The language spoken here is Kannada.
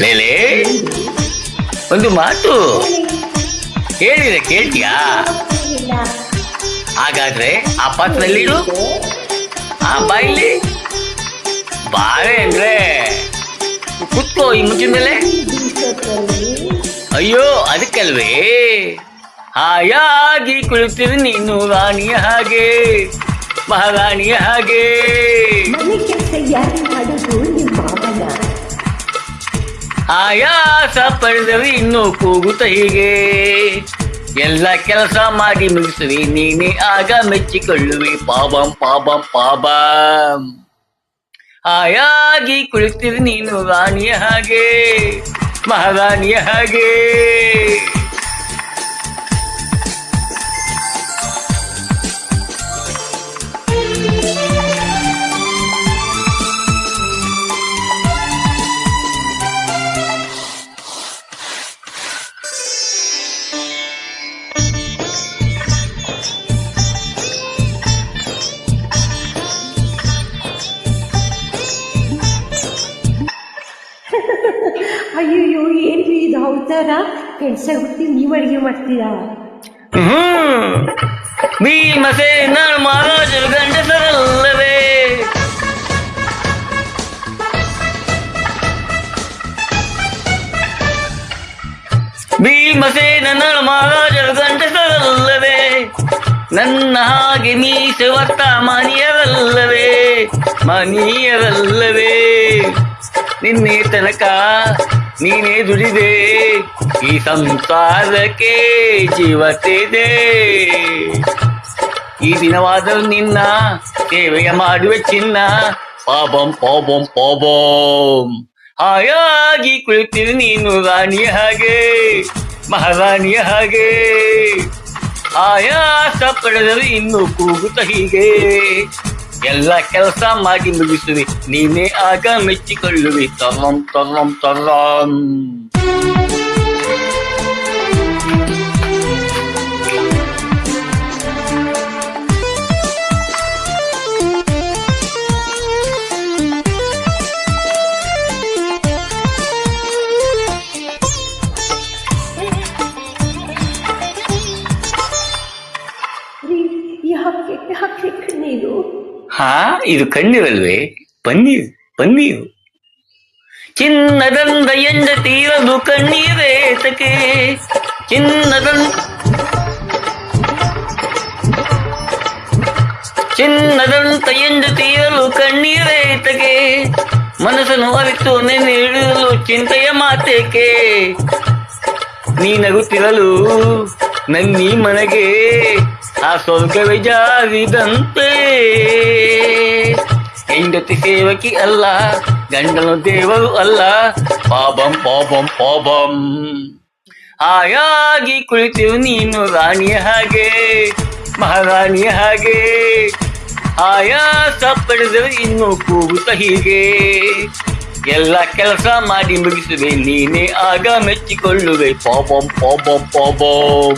ಲೇಲೆ? ಒಂದು ಮಾತು. ಹೇಳಿದ್ರೆ ಕೇಳ್ತೀಯಾ? ಹಾಗಾದ್ರೆ ಆ ಪಾತ್ರದಲ್ಲಿಡು ಆ ಬಾಯಿಲಿ ಬಾರೆ ಅಂದ್ರೆ ಕುತ್ಕೋ ಈ ಮುಚ್ಚಿನ ಮೇಲೆ. ಅಯ್ಯೋ, ಅದಕ್ಕಲ್ವೇ? ಹಾಯಾಗಿ ಕುಳಿತೀರಿ ನೀನು ರಾಣಿಯ ಹಾಗೆ. ಮಹಾರಾಣಿಯ ಹಾಗೆ. ಆಯಾಸ ಪಡೆದರೆ ಇನ್ನು ಕೂಗುತ್ತ ಹೀಗೆ. ಎಲ್ಲ ಕೆಲಸ ಮಾಡಿ ಮುಗಿಸುವಿ, ನೀನೇ ಆಗ ಮೆಚ್ಚಿಕೊಳ್ಳುವಿ. ಪಾಬಂ ಪಾಬಂ ಪಾಬಂ. ಆಯಾಗಿ ಕುಳಿತೀರಿ ನೀನು ರಾಣಿಯ ಹಾಗೆ, ಮಹಾರಾಣಿಯ ಹಾಗೆ. ಅಯ್ಯಯ್ಯೋ ಏನ್ರಿ ಇದು? ಅವತಾರ ಕೆಲಸ ಹುಟ್ಟಿ ನೀವು ಅಡುಗೆ ಮಾಡ್ತೀರಾ? ಭೀಮಸೇನ ಮಹಾರಾಜರು ಗಂಡಸರಲ್ಲವೇ? ಭೀಮಸೇನ ಮಹಾರಾಜರು ಗಂಡಸರಲ್ಲವೇ? ನನ್ನ ಹಾಗೆ ಮೀಸುವತ್ತ ಮನಿಯರಲ್ಲವೇ? ಮನಿಯರಲ್ಲವೇ? ನಿನ್ನೆ ತನಕ ನೀನೇ ದುಡಿದೆ, ಈ ಸಂಸಾರಕ್ಕೆ ಜೀವತೆದೆ ಈ ದಿನವಾದರೂ ನಿನ್ನ ಸೇವೆಯ ಮಾಡುವೆ ಚಿನ್ನ, ಪಾಬಂ ಪಾಬಂ ಪಾಬಂ. ಹಾಯಾಗಿ ಕುಳಿತಿರು ನೀನು ರಾಣಿಯ ಹಾಗೆ, ಮಹಾರಾಣಿಯ ಹಾಗೆ. ಆಯಾಸ ಪಡೆದರು ಇನ್ನು ಕೂಗುತ್ತ ಹೀಗೆ. ಎಲ್ಲ ಕೆಲಸ ಮಾಡಿ ಮುಗಿಸುವೆ ನೀನೇ ಆಗ ಮೆಚ್ಚಿಕೊಳ್ಳುವೆ ತರ್ರಂ ತರ್ರಂ ತರ್ರಂ ರೀ ಯಾಕೆ ಯಾಕೆ ಕಣ್ಣೀರು ಹಾ, ಇದು ಕಣ್ಣೀರಲ್ವೇ? ಪನ್ನೀರ್ ಪನ್ನೀರು ಚಿನ್ನದಂದ ಎಂದ ತೀರದು ಕಣ್ಣೀರೇತಕೆ ಚಿನ್ನದಂದ ಚಿನ್ನದಂತ ಎಂದು ತೀರಲು ಕಣ್ಣೀರೇತಗೆ ಮನಸ್ಸನ್ನು ಅರಿತು ನೆನೆ ಇಳಿಯಲು ಚಿಂತೆಯ ಮಾತೇಕೆ? ನೀ ನಗುತ್ತಿರಲು, ನನ್ನೀ ಮನೆಗೆ ಆ ಸ್ವರ್ಗವೇ ಜಾರಿದಂತೆ ಹೆಂಡತಿ ಸೇವಕಿ ಅಲ್ಲ, ಗಂಡನು ದೇವರು ಅಲ್ಲ. ಪಾಪಂ ಪಾಪಂ ಪಾಪಂ. ಆಯಾಗಿ ಕುಳಿತಿರು ನೀನು ರಾಣಿಯ ಹಾಗೆ, ಮಹಾರಾಣಿಯ ಹಾಗೆ. ಆಯಾಸ ಪಡೆದರೆ ಇನ್ನು ಕೂಗುತ್ತ ಹೀಗೆ. ಎಲ್ಲ ಕೆಲಸ ಮಾಡಿ ಮುಗಿಸುವೆ ನೀನೇ ಆಗ ಮೆಚ್ಚಿಕೊಳ್ಳುವೆ. ಪಾಪಂ ಪಾಬಂ ಪಾಬಂ